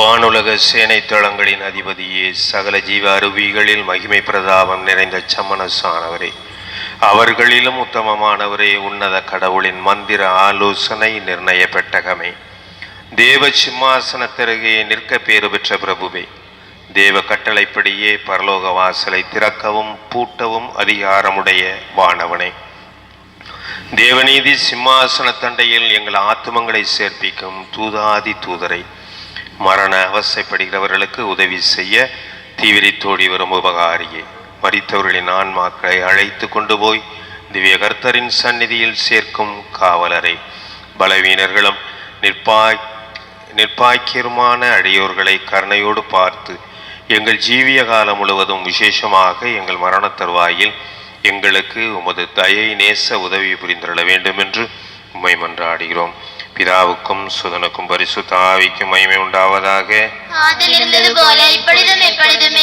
வானுலக சேனை தளங்களின் அதிபதியே சகல ஜீவ அருவிகளில் மகிமை பிரதாபம் நிறைந்த சமணசானவரே. அவர்களிலும் உத்தமமானவரே உன்னத கடவுளின் மந்திர ஆலோசனை நிர்ணய பெட்டகமே தேவ சிம்மாசனத்திறகே நிற்க பேறு பெற்ற பிரபுவே. தேவ கட்டளைப்படியே பரலோக வாசலை திறக்கவும் பூட்டவும் அதிகாரமுடைய வானவனே. தேவநீதி சிம்மாசன தண்டையில் எங்கள் ஆத்துமங்களை சேர்ப்பிக்கும் தூதாதி தூதரை. மரண அவசைப்படுகிறவர்களுக்கு உதவி செய்ய தீவிரித்தோடி வரும் உபகாரியே. மறித்தவர்களின் ஆன்மாக்களை அழைத்து கொண்டு போய் திவ்ய கர்த்தரின் சந்நிதியில் சேர்க்கும் காவலரை. பலவீனர்களும் நிற்பாய் நிற்பாக்கியருமான அடியோர்களை கருணையோடு பார்த்து எங்கள் ஜீவிய காலம் முழுவதும் விசேஷமாக எங்கள் மரண தருவாயில் எங்களுக்கு உமது தயை நேச உதவி புரிந்துள்ள வேண்டும் என்று உண்மை மன்றாடுகிறோம். പിതാവുക്കും സുതനക്കും പരിശുദ്ധാവിക്കും മഹിമ ഉണ്ടാവതാകെ ആദ്യം പോലെ ഇപ്പോഴും എപ്പോഴും